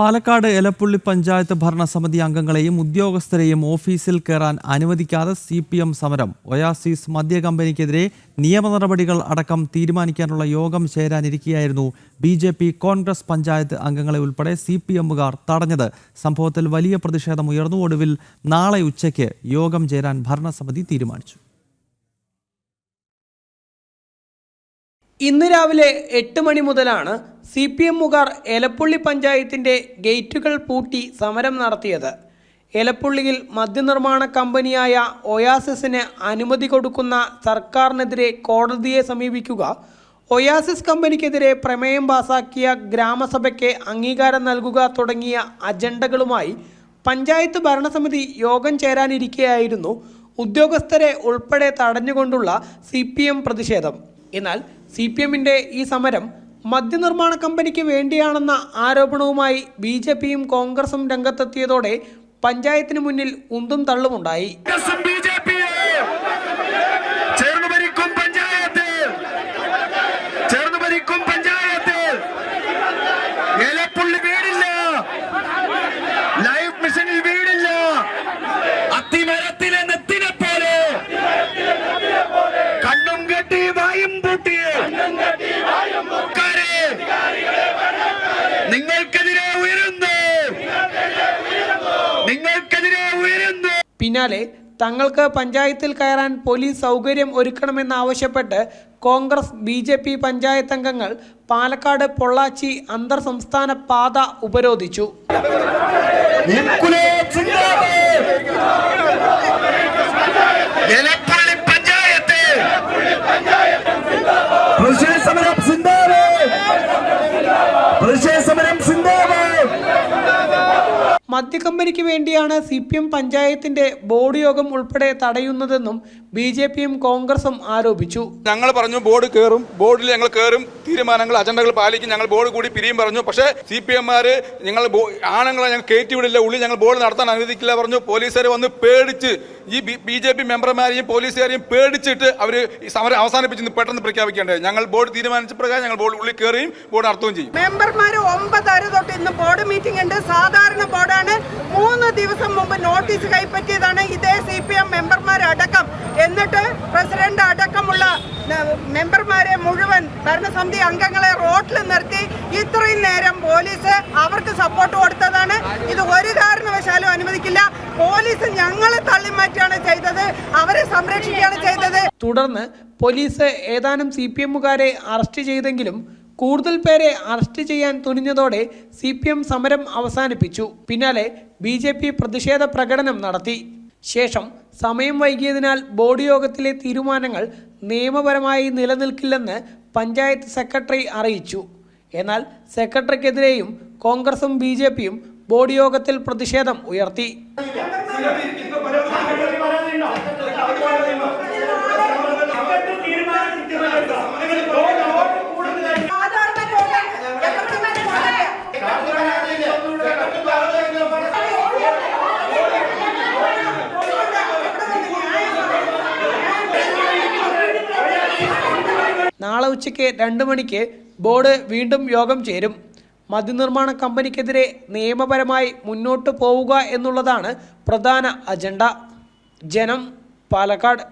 പാലക്കാട് എലപ്പുള്ളി പഞ്ചായത്ത് ഭരണസമിതി അംഗങ്ങളെയും ഉദ്യോഗസ്ഥരെയും ഓഫീസിൽ കയറാൻ അനുവദിക്കാതെ സി പി എം സമരം. ഒയാസിസ് മദ്യ കമ്പനിക്കെതിരെ നിയമ നടപടികൾ അടക്കം തീരുമാനിക്കാനുള്ള യോഗം ചേരാനിരിക്കെയായിരുന്നു B J P Congress panchayat അംഗങ്ങളെ ഉൾപ്പെടെ സി പി എമ്മുകാർ തടഞ്ഞത്. സംഭവത്തിൽ വലിയ പ്രതിഷേധം ഉയർന്നു ഒടുവിൽ നാളെ ഉച്ചയ്ക്ക് യോഗം ചേരാൻ ഭരണസമിതി തീരുമാനിച്ചു. ഇന്ന് രാവിലെ എട്ട് മണി മുതലാണ് സി പി എമ്മുകാർ എലപ്പുള്ളി പഞ്ചായത്തിന്റെ ഗേറ്റുകൾ പൂട്ടി സമരം നടത്തിയത്. എലപ്പുള്ളിയിൽ മദ്യനിർമ്മാണ കമ്പനിയായ ഒയാസിസിന് അനുമതി കൊടുക്കുന്ന സർക്കാരിനെതിരെ കോടതിയെ സമീപിക്കുക ഒയാസിസ് കമ്പനിക്കെതിരെ പ്രമേയം പാസാക്കിയ ഗ്രാമസഭയ്ക്ക് അംഗീകാരം നൽകുക തുടങ്ങിയ അജണ്ടകളുമായി പഞ്ചായത്ത് ഭരണസമിതി യോഗം ചേരാനിരിക്കെയായിരുന്നു ഉദ്യോഗസ്ഥരെ ഉൾപ്പെടെ തടഞ്ഞുകൊണ്ടുള്ള സി പ്രതിഷേധം. എന്നാൽ സി പി എമ്മിന്റെ ഈ സമരം മദ്യനിർമ്മാണ കമ്പനിക്ക് വേണ്ടിയാണെന്ന ആരോപണവുമായി ബി ജെ പിയും കോൺഗ്രസും രംഗത്തെത്തിയതോടെ പഞ്ചായത്തിന് മുന്നിൽ ഉന്തും തള്ളുമുണ്ടായി. ചേർന്ന് ഭരിക്കും പഞ്ചായത്ത്. ഏലപ്പുള്ളി വീടില്ല. നിങ്ങൾക്കെതിരെ ഉയരുന്നു. നിങ്ങൾക്കെതിരെ ഉയരുന്നു. പിന്നാലെ തങ്ങൾക്ക് പഞ്ചായത്തിൽ കയറാൻ പോലീസ് സൗകര്യം ഒരുക്കണമെന്നാവശ്യപ്പെട്ട് Congress B J P panchayat അംഗങ്ങൾ പാലക്കാട് പൊള്ളാച്ചി അന്തർ സംസ്ഥാന പാത ഉപരോധിച്ചു. ഇൻകുലാബ് സിന്ദാബാദ്. എലപ്പള്ളി പഞ്ചായത്ത് പ്രതിഷേധ സമരം സിന്ദാബാദ് പ്രതിഷേധ സമരം സിന്ദാബാദ് മദ്യക്കമ്പനിക്ക് വേണ്ടിയാണ് സി പി എം പഞ്ചായത്തിന്റെ ബോർഡ് യോഗം ഉൾപ്പെടെ തടയുന്നതെന്നും ബി ജെ പിയും കോൺഗ്രസും ആരോപിച്ചു. ഞങ്ങൾ പറഞ്ഞു ബോർഡ് കയറും ബോർഡിൽ ഞങ്ങൾ കയറും തീരുമാനങ്ങൾ അജണ്ടകൾ പാലിക്കും ഞങ്ങൾ ബോർഡ് കൂടി പിരിയും പറഞ്ഞു. പക്ഷേ സി പി എംമാര് ഞങ്ങൾ ആണുങ്ങളെ ഞങ്ങൾ കയറ്റി വിടില്ല ഉള്ളിൽ ഞങ്ങൾ ബോർഡ് നടത്താൻ അനുവദിക്കില്ല പറഞ്ഞു. പോലീസുകാർ വന്ന് പേടിച്ച് ഈ ബി ജെ പി മെമ്പർമാരെയും പോലീസുകാരെയും പേടിച്ചിട്ട് അവർ സമരം അവസാനിപ്പിച്ച് പെട്ടെന്ന് പ്രഖ്യാപിക്കേണ്ടത്. ഞങ്ങൾ ബോർഡ് തീരുമാനിച്ച പ്രകാരം ഞങ്ങൾ ബോർഡ് ഉള്ളിൽ കയറുകയും ബോർഡ് നടത്തുകയും ചെയ്യും. മെമ്പർമാർ ഒമ്പതര തൊട്ട് ഇന്ന് ബോർഡ് മീറ്റിംഗ് ഉണ്ട്. സാധാരണ ബോർഡാണ് മൂന്ന് ദിവസം മുമ്പ് നോട്ടീസ് കൈപ്പറ്റിയതാണ്. ഇതേ സി പി എം മെമ്പർമാരടക്കം മെമ്പർമാരെ മുഴുവൻ ഭരണസമിതി അംഗങ്ങളെ റോട്ടിൽ നിർത്തി ഇത്രയും നേരം പോലീസ് അവർക്ക് സപ്പോർട്ട് കൊടുത്തതാണ്. ഇത് ഒരു കാരണവശാലും അനുവദിക്കില്ല. പോലീസ് ഞങ്ങളെ തള്ളിമാറ്റിയാണ് ചെയ്തത്. അവരെ സംരക്ഷിക്കുകയാണ് ചെയ്തത്. തുടർന്ന് പോലീസ് ഏതാനും സി പി എമ്മുകാരെ അറസ്റ്റ് ചെയ്തെങ്കിലും കൂടുതൽ പേരെ അറസ്റ്റ് ചെയ്യാൻ തുനിഞ്ഞതോടെ സി പി എം സമരം അവസാനിപ്പിച്ചു. പിന്നാലെ ബി ജെ പി പ്രതിഷേധ പ്രകടനം നടത്തി. ശേഷം സമയം വൈകിയതിനാൽ ബോർഡ് യോഗത്തിലെ തീരുമാനങ്ങൾ നിയമപരമായി നിലനിൽക്കില്ലെന്ന് പഞ്ചായത്ത് സെക്രട്ടറി അറിയിച്ചു. എന്നാൽ സെക്രട്ടറിക്കെതിരെയും കോൺഗ്രസും ബി ബോർഡ് യോഗത്തിൽ പ്രതിഷേധം ഉയർത്തി. നാളെ ഉച്ചയ്ക്ക് രണ്ട് മണിക്ക് ബോർഡ് വീണ്ടും യോഗം ചേരും. മദ്യനിർമ്മാണ കമ്പനിക്കെതിരെ നിയമപരമായി മുന്നോട്ട് പോവുക എന്നുള്ളതാണ് പ്രധാന അജണ്ട. ജനം പാലക്കാട്.